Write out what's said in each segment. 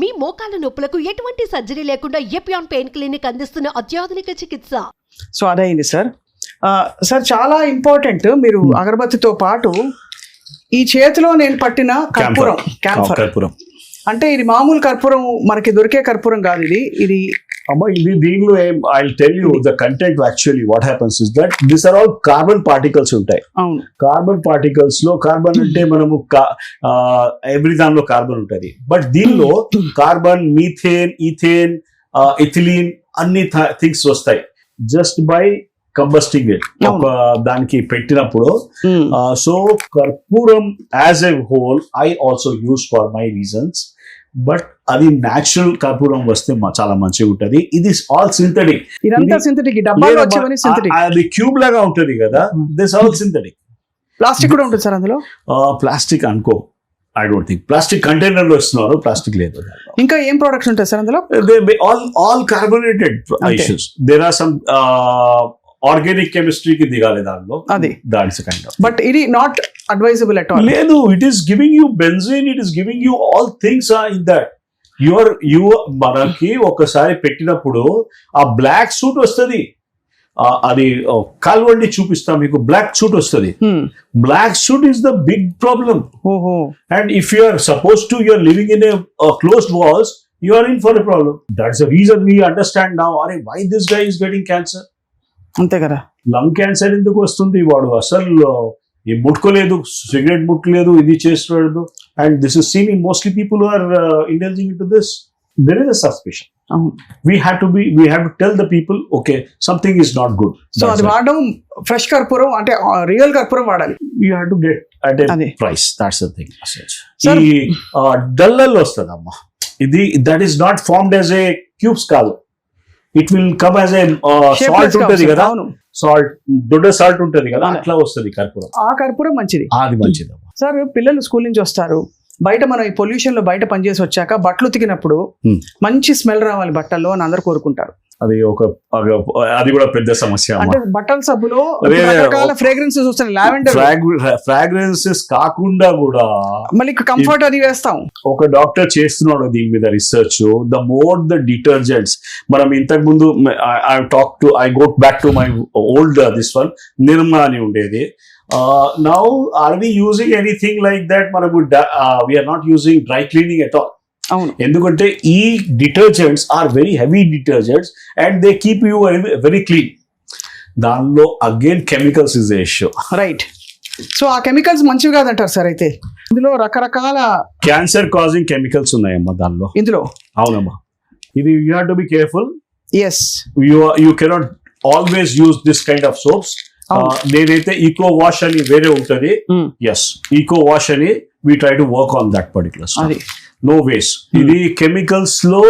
మీ మోకాల నొప్పులకు ఎటువంటి సర్జరీ లేకుండా ఎపియాన్ పెయిన్ క్లినిక్ అందిస్తున్న అత్యాధునిక చికిత్స? సో అదైంది సార్. సార్ చాలా ఇంపార్టెంట్. మీరు అగరబత్తితో పాటు ఈ చేతిలో నేను పట్టిన కర్పూరం క్యాంఫర్ కర్పూరం. అంటే ఇది మామూలు కర్పూరం మనకి దొరికే కర్పూరం కాదు ఇది. ఇది అమ్మ ఇది దీనిలో ఏం I tell you the content actually what happens is that this are all carbon particles ఉంటాయి. కార్బన్ పార్టికల్స్లో కార్బన్ అంటే మనము ఎవ్రీ దానిలో కార్బన్ ఉంటుంది. బట్ దీనిలో కార్బన్ మీథేన్ ఈథేన్ ఇథిలీన్ అన్ని థింగ్స్ వస్తాయి. జస్ట్ బై కంబస్టింగ్ ఇట్ ఒక దానికి పెట్టినప్పుడు. సో కర్పూరం as a whole I also use for my reasons but అది న్యాచురల్ కర్పూరం వస్తే చాలా మంచిగా ఉంటది. ఇది ఆల్ సింథటిక్ అది క్యూబ్ లాగా ఉంటది కదా Hmm. This all synthetic plastic కూడా ఉంటుంది సార్ అందులో? ప్లాస్టిక్ అనుకో ఐ డోంట్ థింక్ ప్లాస్టిక్ కంటైనర్లో ఇస్తున్నారు ప్లాస్టిక్ లేదు. ఇంకా ఏం ప్రొడక్ట్స్ ఉంటాయి సార్ అందులో? All all carbonated. Issues there are some organic కెమిస్ట్రీకి దిగాలి దానిలో అది. దాట్స్ కైండ్ ఆఫ్ బట్ ఇది నాట్ అడ్వైజబుల్ అట్ ఆల్ లేదు it is giving you benzene it is giving you all things are in that your you మనకి ఒకసారి పెట్టినప్పుడు ఆ black soot వస్తుంది అది కాల్వండి చూపిస్తా మీకు బ్లాక్ సూట్ వస్తుంది black soot is the big problem you are supposed to, you are living in a, a closed walls, you are in for a problem. That's the reason we understand now. Are why this guy is getting cancer? అంతే కదా? Lung cancer ఎందుకు వస్తుంది? వాడు అసలు ఏ ముట్టుకోలేదు cigarette ముట్టలేదు ఇది చేస్తున్నాడు. And this is seen in mostly people are indulging in to this there is a suspicion we have to be we have to tell the people okay something is not good so అది వాడడం fresh కర్పూరం అంటే real కర్పూరం వాడాలి. You have to get at. Price that's the thing ఈ డల్లల్ వస్తుంది అమ్మా ఇది that is not formed as a cubes కాదు it will come as a salt ఉంటది. కదా సాల్ట్ దొడ్డ సాల్ట్ ఉంటది కదా. అట్లా వస్తుంది కర్పూరం ఆ కర్పూరం మంచిది అది మంచిది సార్ పిల్లలు స్కూల్ నుంచి వస్తారు బయట మనం ఈ పొల్యూషన్లో బయట పనిచేసి వచ్చాక బట్టలు ఉతికినప్పుడు. మంచి స్మెల్ రావాలి బట్టల్లో అని అందరు కోరుకుంటారు అది ఒక అది కూడా పెద్ద సమస్య బట్టల సబ్బులో. రకరకాల ఫ్రేగ్రెన్సెస్ వస్తాయి లావెండర్. ఫ్రాగ్రెన్సెస్ కాకుండా కూడా మళ్ళీ కంఫర్ట్ అది వేస్తాం. ఒక డాక్టర్ చేస్తున్నాడు దీని మీద research. The more the detergents. మనం ఇంతకు ముందు I talk to I got back to my old this one Nirma అని ఉండేది. Now are we using anything like that మనకు we are not using dry cleaning at all ఎందుకంటే ఈ detergents are very heavy detergents and they keep you very clean. దానిలో again chemicals is issue. Right. So ఆ chemicals మంచివి కాదంటారు sir అయితే? ఇందులో రకరకాల క్యాన్సర్ కాజింగ్ కెమికల్స్ ఉన్నాయమ్మా దానిలో. ఇందులో? అవునమ్మా. ఇది you have to be careful as you you cannot always use this kind of soaps. నేనైతే ఈకో వాష్ అని వేరే ఉంటది. ఎస్ ఈకో వాష్ అని we try to work on that particular అది. No ways Hmm. ఇది కెమికల్స్లో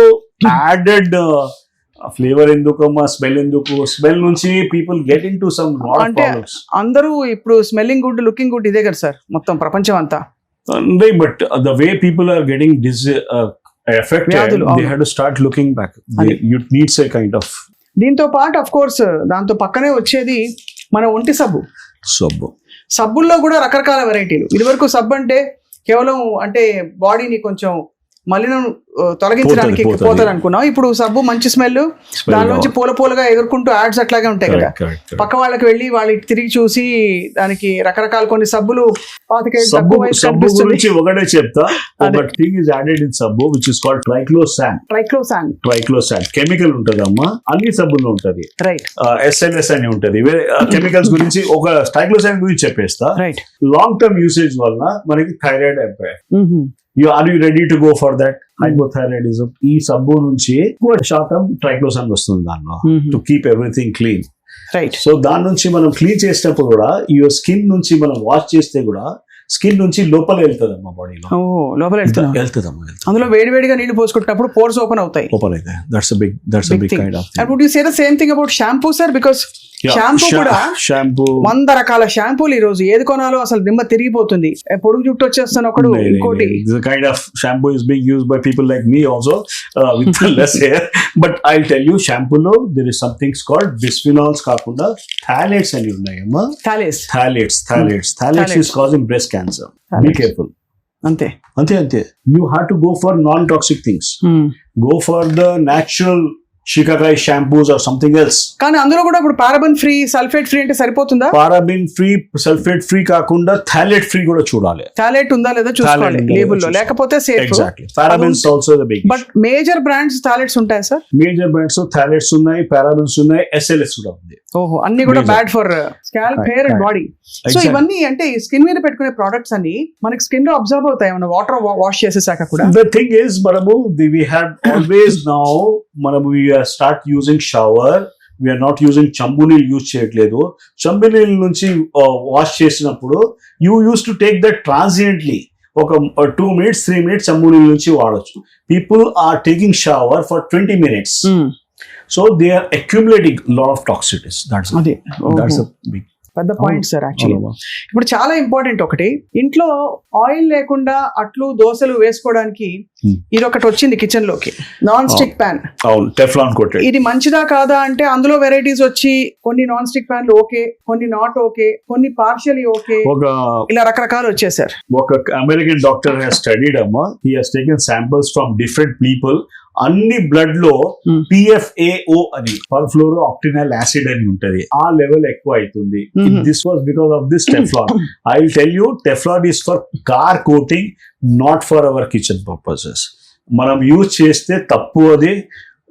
యాడెడ్ ఫ్లేవర్ ఎందుకు అమ్మా smell ఎందుకు? స్మెల్ నుంచి people get in to some అంటే అందరూ ఇప్పుడు స్మెల్లింగ్ గుడ్ లుకింగ్ గుడ్ ఇదే కదా సార్ మొత్తం ప్రపంచం అంతా. But the way people are getting డిస్ వ్యాధులు, they. Have to start looking back. You needs a kind of దీంతో పాటు అఫ్ కోర్స్ దాంతో పక్కనే వచ్చేది మన ఒంటి సబ్బు. సబ్బు. సబ్బుల్లో కూడా రకరకాల వెరైటీలు ఇదివరకు సబ్బు అంటే కేవలం అంటే బాడీని కొంచెం మలినం ఆ, తొలగించడానికి పోతది, పోతది. పోతుంది అనుకున్నాం ఇప్పుడు సబ్బు మంచి స్మెల్ దాని నుంచి పూల పూలగా ఎగురుకుంటూ యాడ్స్ అట్లాగే ఉంటాయి కదా. పక్క వాళ్ళకి వెళ్ళి వాళ్ళకి తిరిగి చూసి దానికి రకరకాల కొన్ని సబ్బులు ఒకటే చెప్తా. అదే. థింగ్ ఇస్ యాడెడ్ ఇన్ సబ్బు which is called triclosan triclosan triclosan chemical ఉంటదమ్మా. అన్ని సబ్బుల్లో ఉంటది. రైట్ ఎస్ఎల్ఎస్ అని ఉంటది. కెమికల్స్ గురించి ఒక ట్రైక్లోసాన్ గురించి చెప్పేస్తా. రైట్ లాంగ్ టర్మ్ యూసేజ్ వల్ల మనకి థైరాయిడ్ అయిపోయాయి you are you ready to go for that hypothyroidism ఈ సబ్బు నుంచి ఎక్కువ శాతం ట్రైక్లోసాన్ వస్తుంది దానిలో to keep everything clean right so దాని నుంచి మనం క్లీన్ చేసినప్పుడు కూడా ఈ స్కిన్ నుంచి మనం వాష్ చేస్తే కూడా స్కిన్ నుంచి లోపల వెళ్తుంది అమ్మా బాడీలో లోపల వెళ్తున్నాం వెళ్తుంది అమ్మా వెళ్తుంది అందులో వేడివేడిగా నీళ్ళు పోసుకుంటున్నప్పుడు పోర్స్ ఓపెన్ అవుతాయి. లోపల అయితే that's big that's big. Kind of would you say the same thing about shampoo sir because shampoo కూడా షాంపూ వంద రకాల షాంపూలు ఈ రోజు. ఏది కొనాలో అసలు దిమ్మ తిరిగిపోతుంది. పొడుగు చుట్టూ వచ్చేస్తాను ఒకడు ఇంకోటి. But I tell you షాంపూలో there is somethings called bisphenols కాకుండా థాలెట్స్ అని ఉన్నాయమ్మా phthalates phthalates phthalates phthalates is causing breast cancer be careful అంతే. అంతే అంతే. You have to go for non toxic things go for the natural shikakai shampoos or something else కానీ అందులో కూడా ఇప్పుడు పారాబన్ ఫ్రీ సల్ఫేట్ ఫ్రీ అంటే సరిపోతుందా? Paraben free sulphate free కాకుండా థాలెట్ ఫ్రీ కూడా చూడాలి. టాలెట్ ఉందా లేదా చూసుకోవాలి లేబుల్లో. లేకపోతే safe exactly parabens also the big but major brands phthalates ఉంటాయి సార్ మేజర్ బ్రాండ్స్ థాలెట్స్ ఉన్నాయి పారాబిన్స్ ఉన్నాయి ఎస్ఎల్ఎస్ కూడా ఉంది. ఓహో అన్ని కూడా. Bad for scalp hair and. Body so. ఇవన్నీ అంటే స్కిన్ మీద పెట్టుకునే ప్రొడక్ట్స్ అన్ని మనకి స్కిన్లో అబ్జర్వ్ అవుతాయి వాటర్ వాష్ చేసేసాక కూడా? ద థింగ్ ఇస్ మనము వి హ్యావ్ ఆల్వేస్ నౌ మనము start using shower we're not using చంబు నీళ్ళు యూజ్ చేయట్లేదు. చంబు నీళ్ళ నుంచి వాష్ చేసినప్పుడు you used to take that transiently ఒక టూ మినిట్స్ త్రీ మినిట్స్ చంబు నీళ్ళ నుంచి వాడచ్చు. People are taking shower for twenty minutes. So they are accumulating lot of toxicities that's that's ఓహో. పెద్ద పాయింట్ సార్ యాక్చువల్లీ ఇప్పుడు చాలా ఇంపార్టెంట్ ఒకటి. ఇంట్లో ఆయిల్ లేకుండా అట్లు దోశలు వేసుకోవడానికి. ఇది ఒకటి వచ్చింది కిచెన్లోకి నాన్ స్టిక్ ప్యాన్ ఇది మంచిదా కాదా అంటే అందులో వెరైటీస్ వచ్చి కొన్ని నాన్ స్టిక్ ప్యాన్లు ఓకే కొన్ని నాట్ ఓకే కొన్ని పార్షియలీ ఓకే. ఒక ఇలా రకరకాలు వచ్చేసారు ఒక అమెరికన్ డాక్టర్ హ్యాస్ స్టడీడ్ అమ్మా. He has taken samples from different people అన్ని బ్లడ్లో Hmm. పిఎఫ్ఏఓ అని పర్ఫ్లోరో ఆక్టినల్ యాసిడ్ అని ఉంటది. ఆ లెవెల్ ఎక్కువ అవుతుంది. This was because of this Teflon I tell you Teflon is for car coating not for our kitchen purposes మనం యూజ్ చేస్తే తప్పు అది.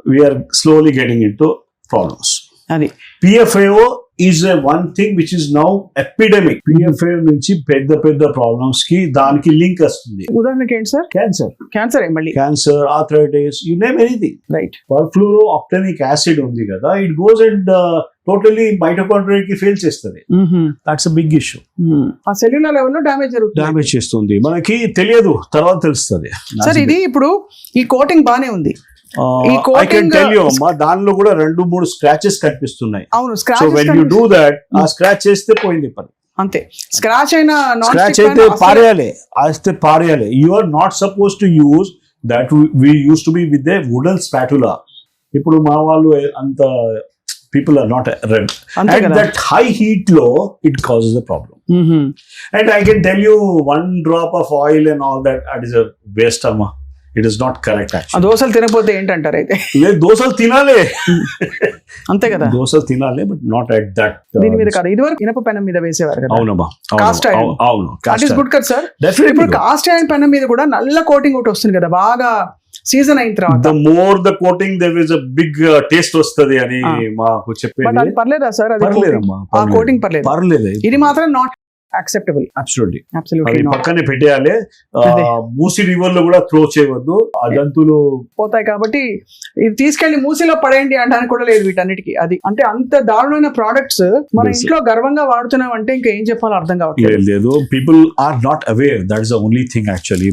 We're slowly getting into problems అది. PFOA is one thing which is now epidemic PFI నుంచి పెద్ద పెద్ద ప్రాబ్లమ్స్కి దానికి లింక్ వస్తుంది. ఉదాహరణకి ఏంటి సార్? క్యాన్సర్ క్యాన్సర్ మళ్ళీ? Cancer arthritis you name anything right perfluoro octanoic acid ఉంది కదా it goes and totally mitochondria కి ఫెయిల్ చేస్తుంది. దాట్స్ బిగ్ ఇష్యూ ఆ సెల్యులర్ లెవెల్లో డ్యామేజ్ జరుగుతుంది. డామేజ్ చేస్తుంది. మనకి తెలియదు తర్వాత తెలుస్తుంది. సార్ ఇది ఇప్పుడు ఈ కోటింగ్ బానే ఉంది. ఐ కెన్ టెల్ యూ అమ్మా దానిలో కూడా రెండు మూడు స్క్రాచెస్ కనిపిస్తున్నాయి. అవును so when you do that ఆ స్క్రాచ్ చేస్తే పోయింది పని. అంతే. స్క్రాచ్ అయిన నాన్ స్క్రాచ్ అయితే పారేయాలి. అయితే పారేయాలి. You are not suppose to use that we used to be with a wooden spatula ఇప్పుడు మా వాళ్ళు అంత people are not read and that high హీట్లో it causes the problem. And I can tell you one drop of oil and all that at is a waste అమ్మా. It is not correct ఆ దోశలు తినకపోతే ఏంటంటారు అయితే? లేదు దోశలు తినాలి. అంతే కదా? దోశలు తినాలి బట్ నాట్ అట్ దట్ దీని మీద కాదు. ఇదివరకు ఇనప పెనం మీద వేసేవారు కదా? అవునమ్మా Cast iron. అవును దట్ ఈస్ గుడ్ కదా సార్ ఇప్పుడు కాస్ట్ ఐరన్ పెనం మీద కూడా నల్ల కోటింగ్ ఒకటి వస్తుంది కదా బాగా సీజన్ అయిన తర్వాత. The more the coating there is a big taste వస్తది అని. మాకు చెప్పేది. పర్లేదా సార్ అది? పర్లేదమ్మా ఆ కోటింగ్ పర్లేదు. పర్లేదు. ఇది మాత్రం నాట్ యాక్సెప్టబుల్ అబ్సల్యూట్లీ పక్కనే పెట్టేయాలి. మూసి రివర్లో కూడా త్రో చేయవద్దు. ఆ జంతువులు పోతాయి కాబట్టి ఇది తీసుకెళ్ళి మూసిలో పడేయండి అనడానికి కూడా లేదు వీటన్నిటికి. అది అంటే అంత దారుణమైన ప్రోడక్ట్స్ మన. ఇంట్లో గర్వంగా వాడుతున్నాం అంటే ఇంకా ఏం చెప్పాలో అర్థం కావట్లేదు. లేదు people are not aware that is the only thing actually